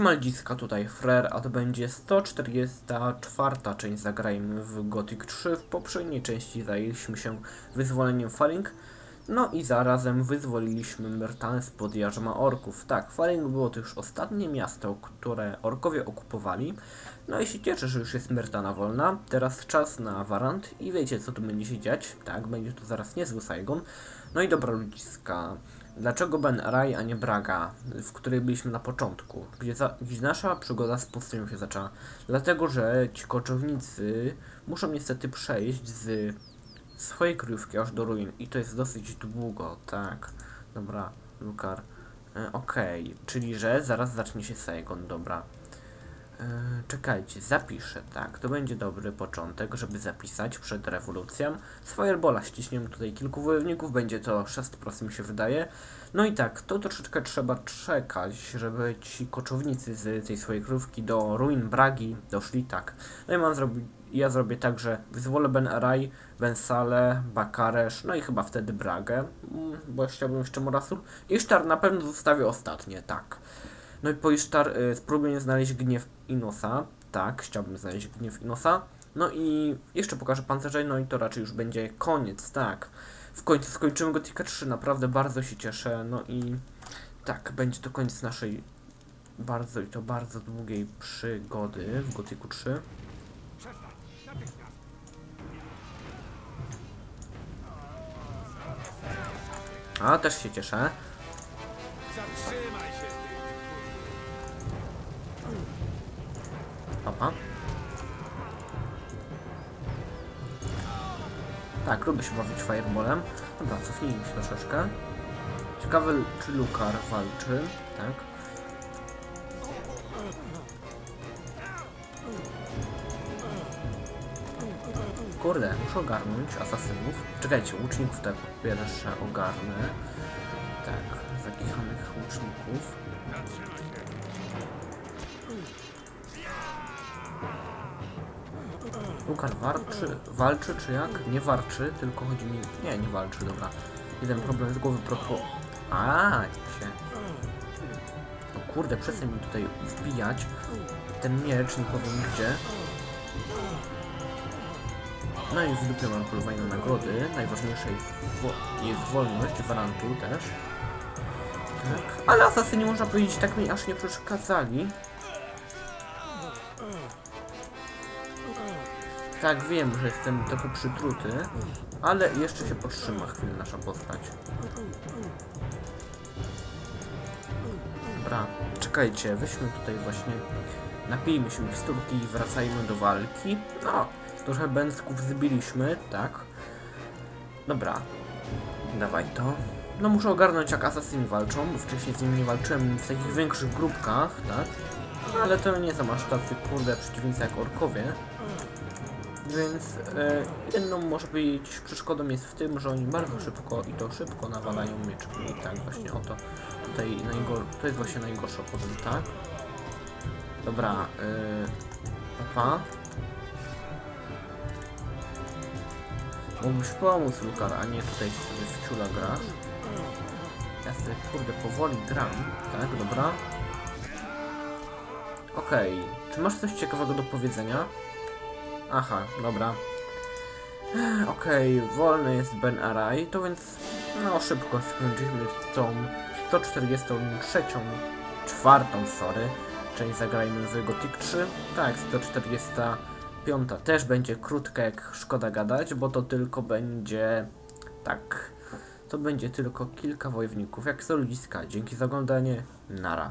Siema ludziska, tutaj Frer, a to będzie 144 część Zagrajmy w Gothic 3. W poprzedniej części zajęliśmy się wyzwoleniem Faling, no i zarazem wyzwoliliśmy Myrtanę spod jarzma orków. Tak, Faling było to już ostatnie miasto, które orkowie okupowali. No i się cieszę, że już jest Myrtana wolna. Teraz czas na Warant i wiecie co tu będzie się dziać. Tak, będzie tu zaraz niezły Saigon. No i dobra ludziska. Dlaczego Ben Raj, a nie Braga, w której byliśmy na początku, gdzie, za, gdzie nasza przygoda z pustynią się zaczęła? Dlatego, że ci koczownicy muszą niestety przejść z swojej kryjówki aż do ruin i to jest dosyć długo, tak. Dobra, Lukar. E, Okej, czyli że zaraz zacznie się Saigon, dobra. E, czekajcie, zapiszę, tak, to będzie dobry początek, żeby zapisać przed rewolucją. Z Firebola ściśniemy tutaj kilku wojowników, będzie to 6% mi się wydaje. No i tak, to troszeczkę trzeba czekać, żeby ci koczownicy z tej swojej krówki do ruin Bragi doszli, tak. No i mam zrobić, ja zrobię tak, że wyzwolę Ben Arai, Ben Sale, Bakaresz, no i chyba wtedy Bragę, mm, bo chciałbym jeszcze Morasul. I Sztar na pewno zostawię ostatnie, tak. No i po Isztar y, spróbuję znaleźć gniew Inosa. Tak, chciałbym znaleźć gniew Inosa. No i jeszcze pokażę pancerze, no i to raczej już będzie koniec, tak. W końcu skończymy Gothica 3, naprawdę bardzo się cieszę. No i tak, będzie to koniec naszej bardzo i to bardzo długiej przygody w Gothicu 3. A, też się cieszę. Tak, lubię się bawić fireballem. Dobra, cofnijmy się troszeczkę. Ciekawe, czy Lukar walczy, tak? Kurde, muszę ogarnąć asasynów. Czekajcie, łuczników tak pierwsze ogarnę. Tak, zakichanych łuczników. Lukar walczy, walczy czy jak? Nie walczy, tylko chodzi mi... Nie, nie walczy, dobra. Jeden problem z głowy propos... A, się... No kurde, przestań mi tutaj wbijać. Ten miecz, nie powiem gdzie. No i w dupie mam polowanie na nagrody. Najważniejsze jest, wo jest wolność warantu też. Tak. Ale asasyni można powiedzieć tak mi aż nie przeszkadzali. Tak, wiem, że jestem trochę przytruty, ale jeszcze się podtrzyma chwilę nasza postać. Dobra, czekajcie, weźmy tutaj właśnie, napijmy się miksturki i wracajmy do walki. No, trochę bęsków zbiliśmy, tak. Dobra, dawaj to. No muszę ogarnąć jak asasyni walczą, bo wcześniej z nimi nie walczyłem w takich większych grupkach, tak. Ale to nie są aż tacy kurde przeciwnicy jak orkowie. Więc jedną może być przeszkodą jest w tym, że oni bardzo szybko i to szybko nawalają mieczami. I tak właśnie oto tutaj najgor to jest właśnie najgorsze powiem, tak? Dobra, yy, papa. Mógłbyś pomóc, Lukar, a nie tutaj sobie w ciula grasz. Ja sobie, kurde, powoli gram, tak, dobra. Okej, czy masz coś ciekawego do powiedzenia? Aha, dobra. Okej, wolny jest Ben Arai, to więc no szybko skończyliśmy tą 143, czwartą, sorry, część zagrajmy w Gothic 3. Tak, 145 też będzie krótka jak szkoda gadać, bo to tylko będzie, tak, to będzie tylko kilka wojowników, jak są ludziska. Dzięki za oglądanie, nara.